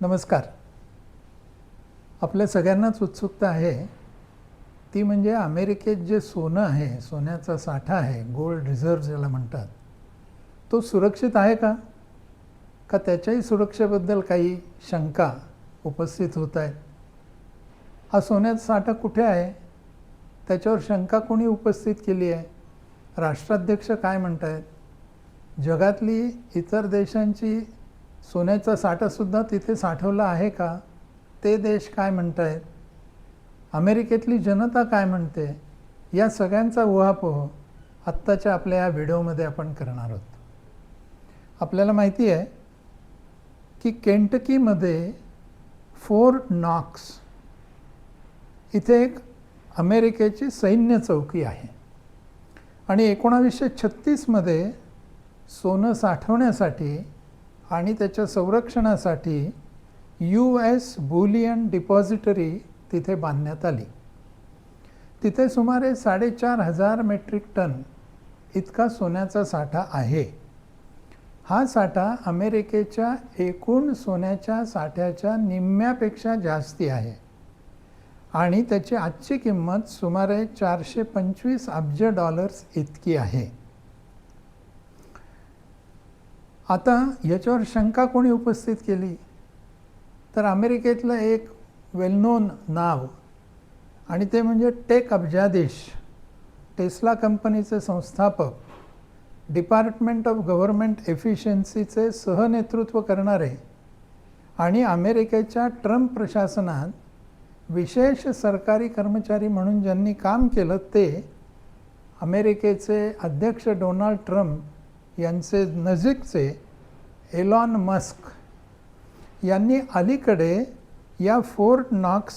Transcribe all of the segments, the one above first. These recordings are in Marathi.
नमस्कार. आपल्या सगळ्यांनाच उत्सुकता आहे. ती म्हणजे अमेरिकेत जे सोनं आहे सोन्याचा साठा आहे गोल्ड रिझर्व ज्याला म्हणतात तो सुरक्षित आहे का? का त्याच्याही सुरक्षेबद्दल काही शंका उपस्थित होत आहेत? हा सोन्याचा साठा कुठे आहे? त्याच्यावर शंका कोणी उपस्थित केली आहे? राष्ट्राध्यक्ष काय म्हणत आहेत जगातली इतर देशांची सोन्याचा साठासुद्धा तिथे साठवला आहे का? ते देश काय म्हणत आहेत अमेरिकेतली जनता काय म्हणते? या सगळ्यांचा उहापोह आत्ताच्या आपल्या या व्हिडिओमध्ये आपण करणार आहोत. आपल्याला माहिती आहे की केंटकीमध्ये फोर्ट नॉक्स इथे एक अमेरिकेची सैन्य चौकी आहे. आणि एकोणावीसशे छत्तीसमध्ये सोनं साठवण्यासाठी आणि त्याच्या संरक्षणासाठी यू एस बुलियन डिपॉझिटरी तिथे बांधण्यात आली. तिथे सुमारे साडेचार हजार मेट्रिक टन इतका सोन्याचा साठा आहे. हा साठा अमेरिकेच्या एकूण सोन्याच्या साठ्याच्या निम्म्यापेक्षा जास्ती आहे. आणि त्याची आजची किंमत सुमारे चारशे पंचवीस अब्ज डॉलर्स इतकी आहे. आता याच्यावर शंका कोणी उपस्थित केली? तर अमेरिकेतलं एक वेल नोन नाव आणि ते म्हणजे टेक अब्जादेश टेस्ला कंपनीचे संस्थापक डिपार्टमेंट ऑफ गव्हर्नमेंट एफिशियन्सीचे सहनेतृत्व करणारे आणि अमेरिकेच्या ट्रम्प प्रशासनात विशेष सरकारी कर्मचारी म्हणून ज्यांनी काम केलं ते अमेरिकेचे अध्यक्ष डोनाल्ड ट्रम्प यांचे नजीकचे एलॉन मस्क यांनी अलीकडे या फोर्ट नॉक्स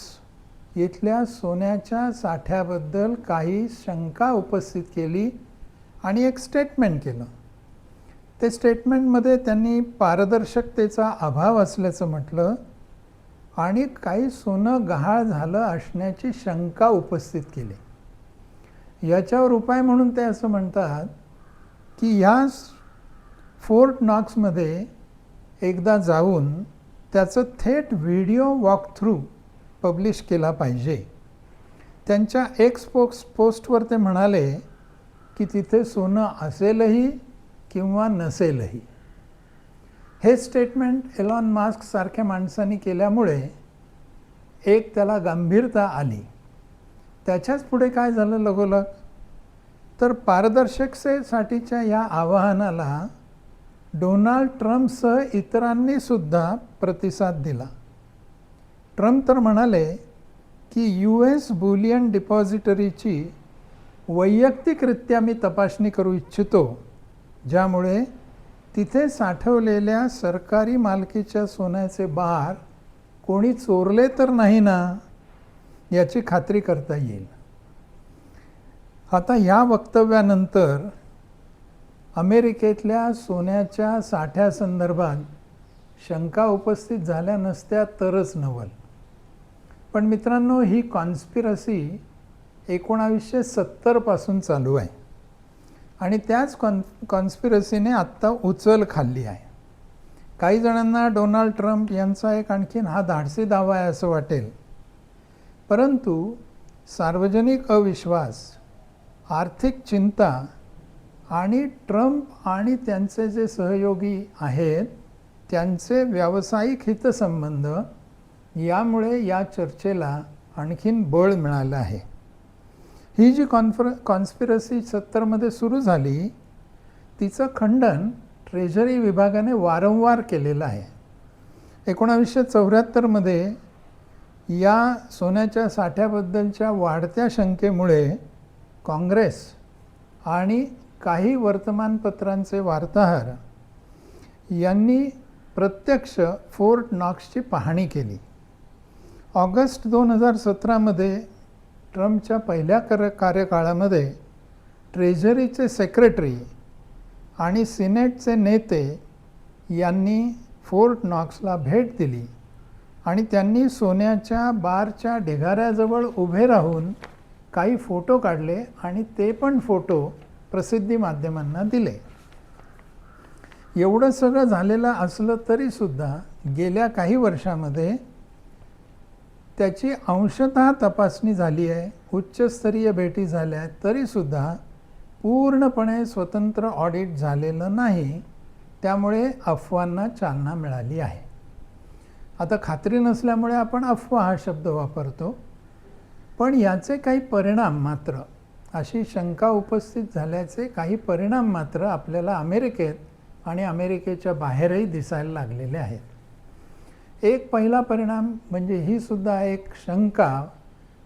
इथल्या सोन्याच्या साठ्याबद्दल काही शंका उपस्थित केली आणि एक स्टेटमेंट केलं. ते स्टेटमेंटमध्ये त्यांनी पारदर्शकतेचा अभाव असल्याचं म्हटलं आणि काही सोनं गहाळ झालं असण्याची शंका उपस्थित केली. याच्यावर उपाय म्हणून ते असं म्हणतात की ह्या फोर्ट नॉक्समध्ये एकदा जाऊन त्याचं थेट व्हिडिओ वॉकथ्रू पब्लिश केला पाहिजे. त्यांच्या एक्स पोक्स पोस्टवर ते म्हणाले की तिथे सोनं असेलही किंवा नसेलही. हे स्टेटमेंट एलॉन मास्कसारख्या माणसांनी केल्यामुळे एक त्याला गंभीरता आली. त्याच्याच पुढे काय झालं लगोलग? तर पारदर्शकतेसाठीच्या या आवाहनाला डोनाल्ड ट्रम्पसह इतरांनी सुद्धा प्रतिसाद दिला. ट्रम्प तर म्हणाले की यू एस बुलियन डिपॉझिटरीची वैयक्तिकरित्या मी तपासणी करू इच्छितो ज्यामुळे तिथे साठवलेल्या सरकारी मालकीच्या सोन्याचे बार कोणी चोरले तर नाही ना याची खात्री करता येईल. आता ह्या वक्तव्यानंतर अमेरिकेतल्या सोन्याच्या साठ्यासंदर्भात शंका उपस्थित झाल्या नसत्या तरच नवल. पण मित्रांनो ही कॉन्स्पिरसी एकोणावीसशे सत्तरपासून चालू आहे. आणि त्याच कॉन कॉन्स्पिरसीने आत्ता उचल खाल्ली आहे. काही जणांना डोनाल्ड ट्रम्प यांचा एक आणखीन हा धाडसी दावा आहे असं वाटेल. परंतु सार्वजनिक अविश्वास आर्थिक चिंता आणि ट्रम्प आणि त्यांचे जे सहयोगी आहेत त्यांचे व्यावसायिक हितसंबंध यामुळे या चर्चेला आणखीन बळ मिळालं आहे. ही जी कॉन्फर कॉन्स्पिरसी सत्तरमध्ये सुरू झाली तिचं खंडन ट्रेझरी विभागाने वारंवार केलेलं आहे. एकोणावीसशे चौऱ्याहत्तरमध्ये या सोन्याच्या साठ्याबद्दलच्या वाढत्या शंकेमुळे काँग्रेस आणि काही वर्तमानपत्रांचे वार्ताहर यांनी प्रत्यक्ष फोर्ट नॉक्सची पाहणी केली. ऑगस्ट दोन हजार सतरामध्ये ट्रम्पच्या पहिल्या कर कार्यकाळामध्ये ट्रेझरीचे सेक्रेटरी आणि सिनेटचे नेते यांनी फोर्ट नॉक्सला भेट दिली आणि त्यांनी सोन्याच्या बारच्या ढिगाऱ्याजवळ उभे राहून काही फोटो काढले आणि ते पण फोटो प्रसिद्धी माध्यमांना दिले. एवढं सगळं झालेलं असलं तरीसुद्धा गेल्या काही वर्षामध्ये त्याची अंशतः तपासणी झाली आहे उच्चस्तरीय भेटी झाल्या आहेत तरीसुद्धा पूर्णपणे स्वतंत्र ऑडिट झालेलं नाही. त्यामुळे अफवांना चालना मिळाली आहे. आता खात्री नसल्यामुळे आपण अफवा हा शब्द वापरतो. पण याचे काही परिणाम मात्र अशी शंका उपस्थित झाल्याचे काही परिणाम मात्र आपल्याला अमेरिकेत आणि अमेरिकेच्या बाहेरही दिसायला लागलेले आहेत. एक पहिला परिणाम म्हणजे ही सुद्धा एक शंका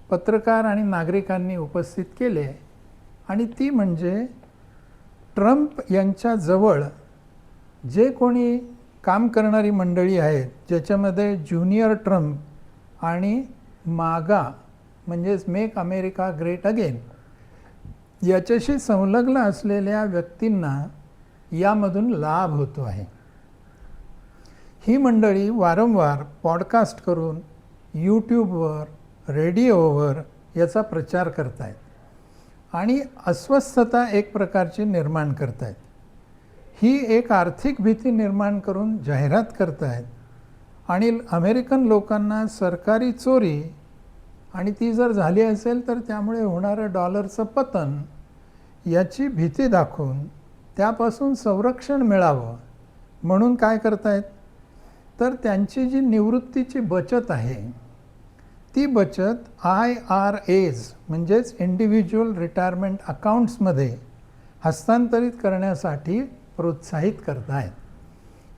पत्रकार आणि नागरिकांनी उपस्थित केले आहे आणि ती म्हणजे ट्रम्प यांच्याजवळ जे कोणी काम करणारी मंडळी आहेत ज्याच्यामध्ये ज्युनियर ट्रम्प आणि मागा म्हणजेच मेक अमेरिका ग्रेट अगेन याच्याशी संलग्न असलेल्या व्यक्तींना यामधून लाभ होतो आहे. ही मंडळी वारंवार पॉडकास्ट करून यूट्यूबवर रेडिओवर याचा प्रचार करत आहेत आणि अस्वस्थता एक प्रकारची निर्माण करत आहेत ही एक आर्थिक भीती निर्माण करून जाहिरात करत आहेत आणि अमेरिकन लोकांना सरकारी चोरी आणि ती जर झाली असेल तर त्यामुळे होणारं डॉलरचं पतन याची भीती दाखवून त्यापासून संरक्षण मिळावं म्हणून काय करतायत? तर त्यांची जी निवृत्तीची बचत आहे ती बचत आय आर एज म्हणजेच इंडिव्हिज्युअल रिटायरमेंट अकाउंट्समध्ये हस्तांतरित करण्यासाठी प्रोत्साहित करतायत.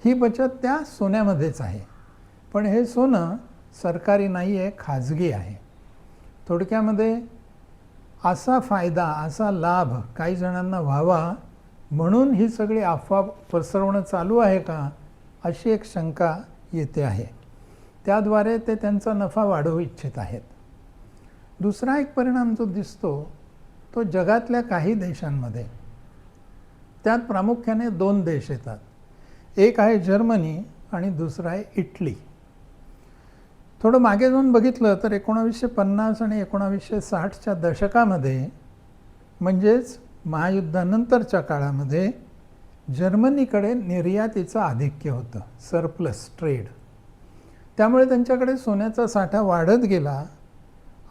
ही बचत त्या सोन्यामध्येच आहे. पण हे सोनं सरकारी नाही आहे खाजगी आहे. थोडक्यामध्ये असा फायदा असा लाभ काही जणांना व्हावा म्हणून ही सगळी अफवा पसरवणं चालू आहे का अशी एक शंका येते आहे. त्याद्वारे ते त्यांचा नफा वाढवू इच्छित आहेत. दुसरा एक परिणाम जो दिसतो तो जगातल्या काही देशांमध्ये. त्यात प्रामुख्याने दोन देश येतात. एक आहे जर्मनी आणि दुसरा आहे इटली. थोडं मागे जाऊन बघितलं तर एकोणावीसशे पन्नास आणि एकोणावीसशे साठच्या दशकामध्ये म्हणजेच महायुद्धानंतरच्या काळामध्ये जर्मनीकडे निर्यातीचं आधिक्य होतं सरप्लस ट्रेड. त्यामुळे त्यांच्याकडे सोन्याचा साठा वाढत गेला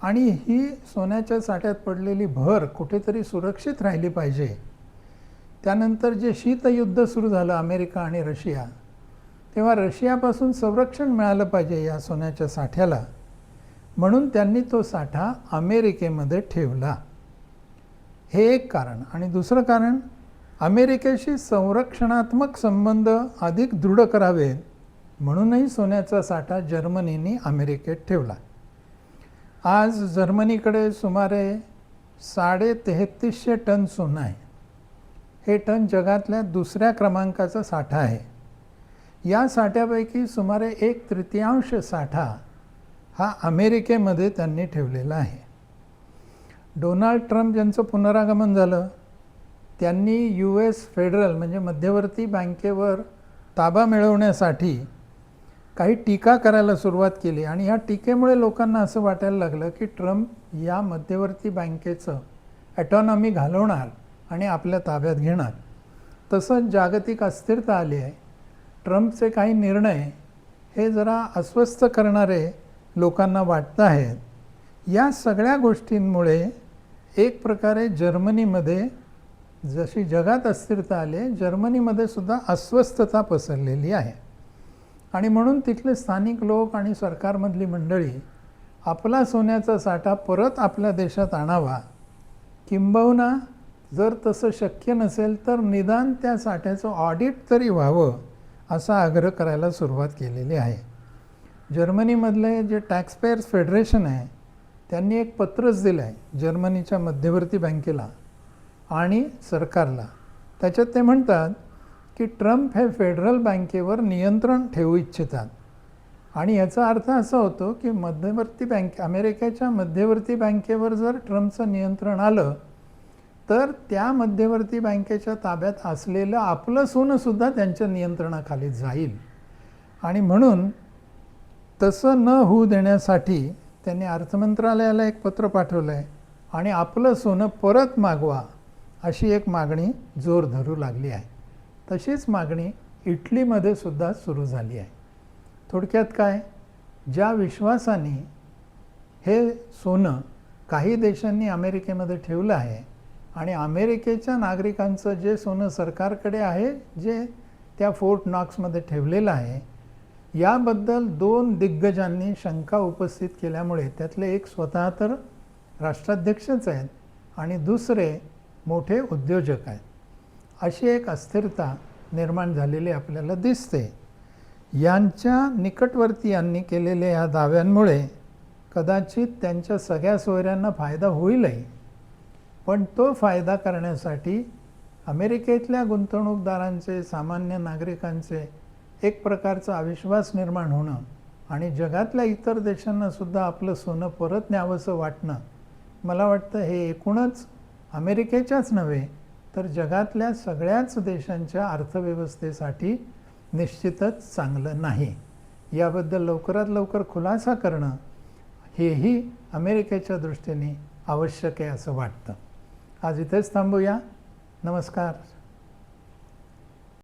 आणि ही सोन्याच्या साठ्यात पडलेली भर कुठेतरी सुरक्षित राहिली पाहिजे. त्यानंतर जे शीतयुद्ध सुरू झालं अमेरिका आणि रशिया तेव्हा रशियापासून संरक्षण मिळालं पाहिजे या सोन्याच्या साठ्याला. म्हणून त्यांनी तो साठा अमेरिकेमध्ये ठेवला. हे एक कारण. आणि दुसरं कारण अमेरिकेशी संरक्षणात्मक संबंध अधिक दृढ करावेत म्हणूनही सोन्याचा साठा जर्मनीने अमेरिकेत ठेवला. आज जर्मनीकडे सुमारे साडे तेहतीसशे टन सोनं आहे. हे टन जगातल्या दुसऱ्या क्रमांकाचा साठा आहे. या साठ्यापैकी सुमारे एक तृतीयांश साठा हा अमेरिकेमध्ये त्यांनी ठेवलेला आहे. डोनाल्ड ट्रम्प यांचं पुनरागमन झालं त्यांनी यू एस फेडरल म्हणजे मध्यवर्ती बँकेवर ताबा मिळवण्यासाठी काही टीका करायला सुरुवात केली. आणि ह्या टीकेमुळे लोकांना असं वाटायला लागलं की ट्रम्प या मध्यवर्ती बँकेचं ॲटॉनॉमी घालवणार आणि आपल्या ताब्यात घेणार. तसंच जागतिक अस्थिरता आली आहे. ट्रम्पचे काही निर्णय हे जरा अस्वस्थ करणारे लोकांना वाटत आहेत. या सगळ्या गोष्टींमुळे एक प्रकारे जर्मनीमध्ये जशी जगात अस्थिरता आली जर्मनीमध्ये सुद्धा अस्वस्थता पसरलेली आहे. आणि म्हणून तिथले स्थानिक लोक आणि सरकारमधली मंडळी आपला सोन्याचा साठा परत आपल्या देशात आणावा. किंबहुना जर तसं शक्य नसेल तर निदान त्या साठ्याचं ऑडिट तरी व्हावं. असा आग्रह करायला सुरुवात केलेली आहे. जर्मनीमधले जे टॅक्सपेयर्स फेडरेशन आहे त्यांनी एक पत्रच दिलं आहे जर्मनीच्या मध्यवर्ती बँकेला आणि सरकारला. त्याच्यात ते म्हणतात की ट्रम्प हे फेडरल बँकेवर नियंत्रण ठेवू इच्छितात. आणि याचा अर्थ असा होतो की मध्यवर्ती बँक अमेरिकेच्या मध्यवर्ती बँकेवर जर ट्रम्पचं नियंत्रण आलं तर त्या मध्यवर्ती बँकेच्या ताब्यात असलेलं आपलं सोनंसुद्धा त्यांच्या नियंत्रणाखाली जाईल. आणि म्हणून तसं न होऊ देण्यासाठी त्यांनी अर्थमंत्रालयाला एक पत्र पाठवलं आहे आणि आपलं सोनं परत मागवा अशी एक मागणी जोर धरू लागली आहे. तशीच मागणी इटलीमध्ये सुद्धा सुरू झाली आहे. थोडक्यात काय? ज्या विश्वासाने हे सोनं काही देशांनी अमेरिकेमध्ये ठेवलं आहे आणि अमेरिकेच्या नागरिकांचं जे सोनं सरकारकडे आहे जे त्या फोर्ट नॉक्समध्ये ठेवलेलं आहे याबद्दल दोन दिग्गजांनी शंका उपस्थित केल्यामुळे त्यातले एक स्वतः तर राष्ट्राध्यक्षच आहेत आणि दुसरे मोठे उद्योजक आहेत. अशी एक अस्थिरता निर्माण झालेली आपल्याला दिसते. यांच्या निकटवर्तीयांनी केलेल्या या दाव्यांमुळे कदाचित त्यांच्या सगळ्या सोयऱ्यांना फायदा होईलही. पण तो फायदा करण्यासाठी अमेरिकेतल्या गुंतवणूकदारांचे सामान्य नागरिकांचे एक प्रकारचा अविश्वास निर्माण होणं आणि जगातल्या इतर देशांनासुद्धा आपलं सोनं परत न्यावंसं वाटणं मला वाटतं हे एकूणच अमेरिकेच्याच नव्हे तर जगातल्या सगळ्याच देशांच्या अर्थव्यवस्थेसाठी निश्चितच चांगलं नाही. याबद्दल लवकरात लवकर खुलासा करणं हेही अमेरिकेच्या दृष्टीने आवश्यक आहे असं वाटतं. आज इथेच थांबूया. नमस्कार.